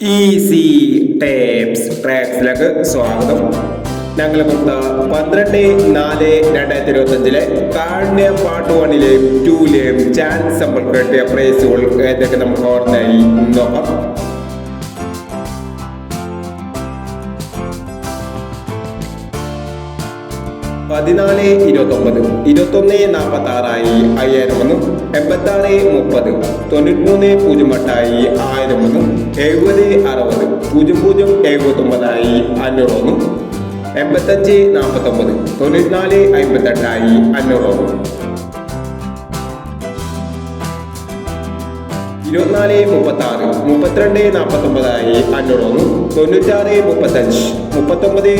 Easy tapes ട്രാക്സിലേക്ക് സ്വാഗതം. ഞങ്ങൾ കൊടുത്ത പന്ത്രണ്ട് നാല് രണ്ടായിരത്തി ഇരുപത്തി അഞ്ചിലെ കാണ്യ പാർട്ട് വണ്ണിലെയും ടൂലെയും ചാൻസ് നമ്മൾ കിട്ടിയ പ്രൈസുകൾ ഏതൊക്കെ നമുക്ക് ഓർമ്മയായി? നോക്കാം. പതിനാല് ഇരുപത്തൊമ്പത് ഇരുപത്തൊന്ന് നാൽപ്പത്തി ആറായി അയ്യായിരം ഒന്ന് എൺപത്തി ആറ് മുപ്പത് തൊണ്ണൂറ്റി മൂന്ന് പൂജ്യം എട്ടായി ആയിരം ഒന്ന് എഴുപത് അറുപത്. പൂജ്യം പൂജ്യം എഴുപത്തൊമ്പതായി അഞ്ഞൂറ് ഒന്ന് എൺപത്തഞ്ച് നാൽപ്പത്തൊമ്പത് തൊണ്ണൂറ്റിനാല് അമ്പത്തെട്ടായി അഞ്ഞൂറ് ഒന്ന് ഇരുപത്തിനാല് മുപ്പത്തി ആറ് മുപ്പത്തിരണ്ട് നാൽപ്പത്തൊമ്പതായി അഞ്ഞൂറ് ഒന്ന് തൊണ്ണൂറ്റാറ് മുപ്പത്തഞ്ച്. മുപ്പത്തൊമ്പത്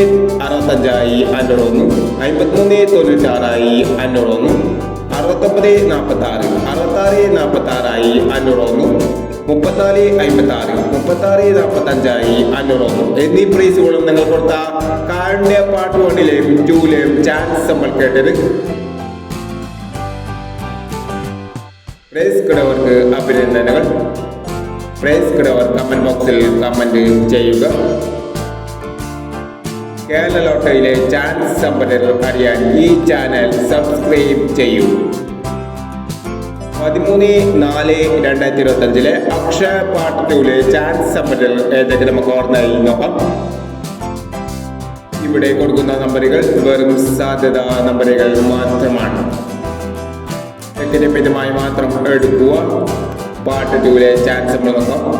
അറുപത്തഞ്ചായി അഞ്ഞൂറ് ഒന്ന് അമ്പത്തിമൂന്ന് തൊണ്ണൂറ്റാറായി അഞ്ഞൂറ് ഒന്ന് അറുപത്തൊമ്പത് നാൽപ്പത്തി ആറ് അറുപത്താറ് നാൽപ്പത്തി ആറായി അഞ്ഞൂറ് ഒന്ന് മുപ്പത്തിനാല് അമ്പത്തി ആറ് മുപ്പത്തി ആറ് നാൽപ്പത്തഞ്ചായി അഞ്ഞൂറ് എന്നീ പ്രൈസുകളും നിങ്ങൾ കൊടുത്ത കാടിന്റെ പാട്ട് വണ്ണിലെയും ടൂലെയും ചാൻസ് നമ്മൾ കേട്ടത്. പ്രൈസ് കിടവർക്ക് അഭിനന്ദനങ്ങൾ. പ്രൈസ് കിടവർ കമന്റ് ബോക്സിൽ കമന്റ് ചെയ്യുക. കേരള ലോട്ടറിയിലെ ചാൻസ് സമ്പന്നർ അറിയാൻ ഈ ചാനൽ സബ്സ്ക്രൈബ് ചെയ്യൂ. പതിമൂന്ന് നാല് രണ്ടായിരത്തി ഇരുപത്തി അഞ്ചിലെ അക്ഷയ പാർട്ട് ടൂലെ ചാൻസ് സമ്പന്നർ ഏതൊക്കെ നമുക്ക് ഓർമ്മയിൽ നോക്കാം. ഇവിടെ കൊടുക്കുന്ന നമ്പറുകൾ വെറും സാധ്യത നമ്പറുകൾ മാത്രമാണ്. മിതമായി മാത്രം എടുക്കുക. പാട്ട് ടൂലെ ചാൻസ് നമ്മൾ നോക്കാം.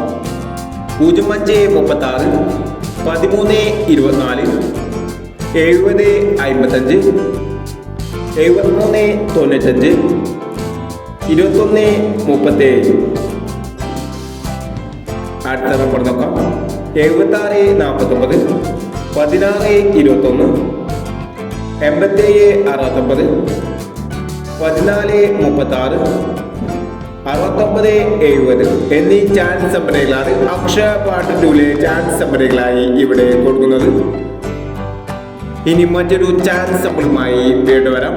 പൂജ്യം അഞ്ച് മുപ്പത്തി ആറ് പതിമൂന്ന് ഇരുപത്തിനാല് എഴുപത് അമ്പത്തഞ്ച് എഴുപത്തിമൂന്ന് തൊണ്ണൂറ്റഞ്ച് ഇരുപത്തൊന്ന് മുപ്പത്തേഴ്. അടുത്ത നമ്പർ നോക്കാം. എഴുപത്താറ് നാൽപ്പത്തൊമ്പത് പതിനാറ് ഇരുപത്തൊന്ന് എൺപത്തേഴ് അറുപത്തൊമ്പത് പതിനാല് മുപ്പത്തി ആറ് അറുപത്തൊമ്പത് എഴുപത് എന്നീ ചാൻസ് സംഭരകളാണ് അക്ഷയ പാട്ട് ടൂലെ ചാൻസ് സംഭരകളായി ഇവിടെ കൊടുക്കുന്നത്. ഇനി മറ്റൊരു ചാൻസ് സമ്പിളുമായി വീണ്ടും വരാം.